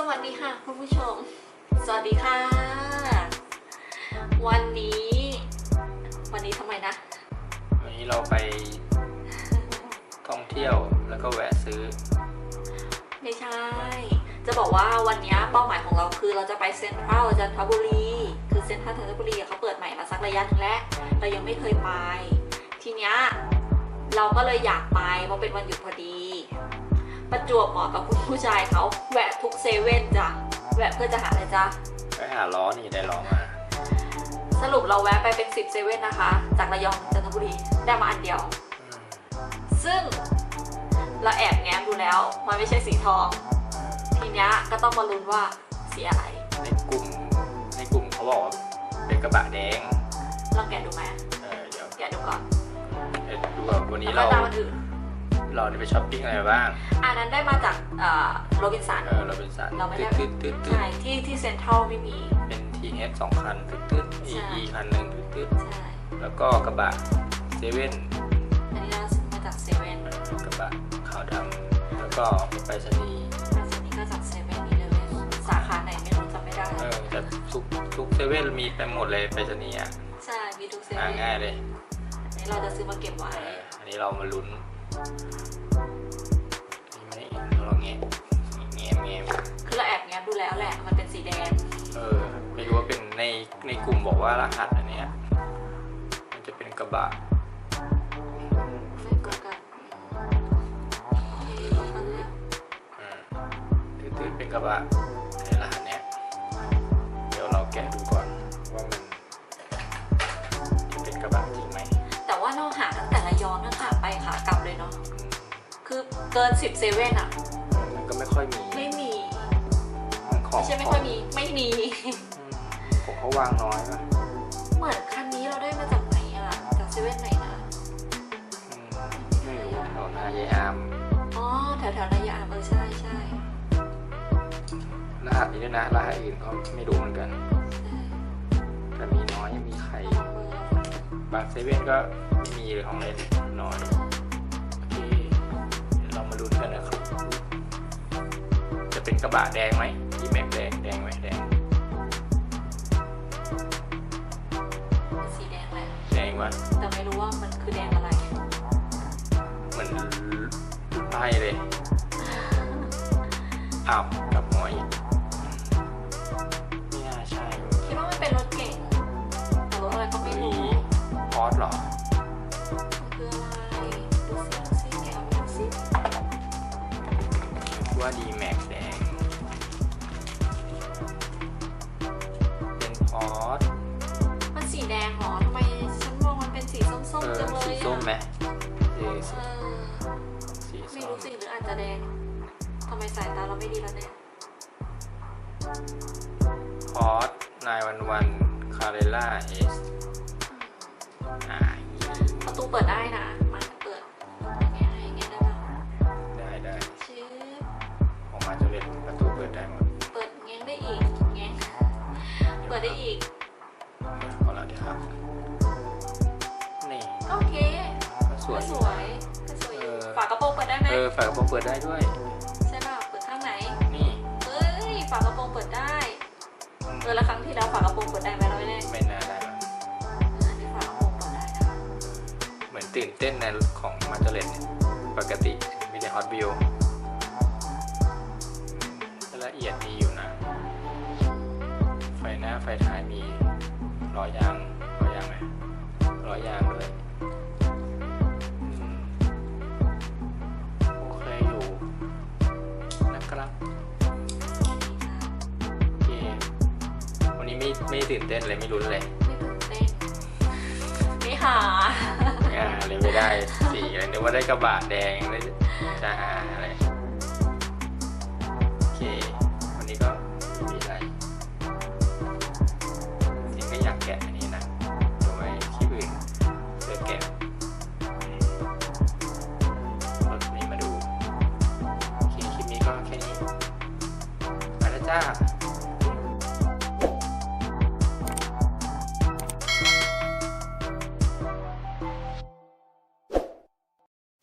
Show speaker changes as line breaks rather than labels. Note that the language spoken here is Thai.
สวัสดีค่ะคุณผู้ชม สวัสดีค่ะ วันนี้ วันนี้ทำไมนะ
วันนี้เราไปท่องเที่ยวแล้วก็แวะซื้อ
ไม่ใช่ จะบอกว่าวันนี้เป้าหมายของเราคือเราจะไปเซ็นทรัลจันทบุรี คือเซ็นทรัลจันทบุรีอะเขาเปิดใหม่มาสักระยะหนึงแล้วเรายังไม่เคยไป ทีเนี้ยเราก็เลยอยากไปเพราะเป็นวันหยุดพอดีประ จวบเหมาะกับคุณผู้ชายเขาแวะทุกเซเว่นจ้ะแวะเพื่อจะหาอะไรจ้ะ
ไปหาล้อนี่ได้ล้อมา
สรุปเราแวะไปเป็น10เซเว่นนะคะ จากระยองถึงจันทบุรีได้มาอันเดียว
อืม
ซึ่งเราแอบแง้มดูแล้ว มันไม่ใช่สีทอง ทีเนี้ยก็ต้องมาลุ้นว่าสีอะไร
ในกลุ่มในกลุ่มเขาบอกว่าเป็นกระบะแดง
ลองแกะดูไหม
เออเดี๋ยว
แกะดูก่อน
เดี๋ยวดูว่าวันนี้
แล้ว
เรา
ก็ตามอันอื่น
เราได้ไปช้อปปิ้งอะไรบ้าง
อันนั้นได้มาจากโรบินสัน
เออเราเป็นสัตว์
เราไม่ได้
ตืดตืดตืด
ใช่ที่ที่เซ็นทรัลไม่มี
เป็นทีเอสสองคันตืดตืดอี
ใช่
อีคันหนึ่งตืดตืด
ใช่
แล้วก็กระบะเซเว่น
อันนี้เราซื้อมาจากเซเว่น
กระบะขาวดำแล้วก็ไปรษณีย์
อันนี้ก็จากเซเว่นนี่เลยสาขาไหนไม่รู้จำไม่ได้
เออแต่ทุกทุกเซเว่นมีไปหมดเลยไปรษณีย์อะ
ใช่มีทุกเซ
หา
เว่น
ง่ายเลย
อันนี้เราจะซื้อมาเก็บไว้
เอออันนี้เรามาลุ้นนี่ไม่ได้ เราแงะแงะแงะ
คือเราแอบแง้มดูแล้วแหละ มันเป็นสีแดง
เออไม่รู้ว่าเป็นในในกลุ่มบอกว่ารหัสอันเนี้ยมันจะเป็นกระบะ
ไม่กดกันโอเคมันเลย
อืมตื้อๆเป็นกระบะในรหัสเนี้ยเดี๋ยวเราแกะดูก่อนว่ามันจะเป็นกระบะจริงไหม
นาะคือเกินสิบเซเว่นอะ
อืมมันก็ไม่ค่อยมี
ไม่มี
ของ
ไม่ใช่ไม่ค่อยมีไม่มี
อืมของเขาวางน้อยป่ะ
เหมือนคันนี้เราได้มาจากไหนอะจากเซเว่นไหนนะ
อืมไม่รู้แถวหน้ายายอาม
อ๋อแถวแถวๆระยองเออใช่ใช่
รหัสนี้ด้วยนะรหัสอื่นก็ไม่รู้เหมือนกันแต่มีน้อยมีใครบางเซเว่นก็ไม่มีเลยของเล่นน้อย กระบะแดงไหมยีแม็กแดงแดงไหมแดง
สีแดงแหละ
แดงวะ
แต่ไม่รู้ว่ามันคือแดงอะไร
เหมือนไพ่เลยอ้าวกลับหัวอีกไม่น่าใช่
คิดว่ามันเป็นรถเก่งแต่รถอะไรก็ไม่รู้
พอสเหรอ
มันคืออะไรดูสิดูสิแกะดูสิ
ว่าดีแม็กแด อส
มันสีแดงเหรอทำไมฉันมองมันเป็นสีส้ม
เอ
ๆ
อ
จังเลย
สี
อะ
ส้มไหมเออ
เออ
สี
ไม่
ส้
รู้
ม
สิหรืออาจจะแดงทำไมสายตาเราไม่ดีแล้วเนี่ย
พอสนายวันวันคาเรล่าเอสอ่า
ประตูเปิดได้นะ ได้อี
ก เอาละเดี๋ยวครับนี่
ก็โอเค
ก็สวย
ก็
อ
ส
ยู่
วยก็สวยอยู่
เออ
ฝากระโปรงเปิดได้ไหม
เออฝากระโปรงเปิดได้ด้วย
ใช่ป่ะเปิดข้างไหน
นี่
เอ้ยฝากระโปรงเปิดได้เออแล้วครั้งที่แล้วฝากระโปรงเปิดได้ไหมเราไม่ได้
ไม่น่าได้มั้ง
อันนี้ฝากระโปรงเปิดได้นะ
เหมือนตื่นเต้นในของมาเจเลนเนี่ยปกติมีแต่ฮอตวิว อยางล้อยางไหมล้อยางด้วยอืมโอเคอยู่นะครับโอเควันนี้ไม่ไม่ตื่นเต้นเลยไม่รุ้นเลย
ไม่ตื่นเต้นไม่หา
อ่าเลยไม่ได้สีอะไรนึกว่าได้กระบะแดงได้จะหาอะไร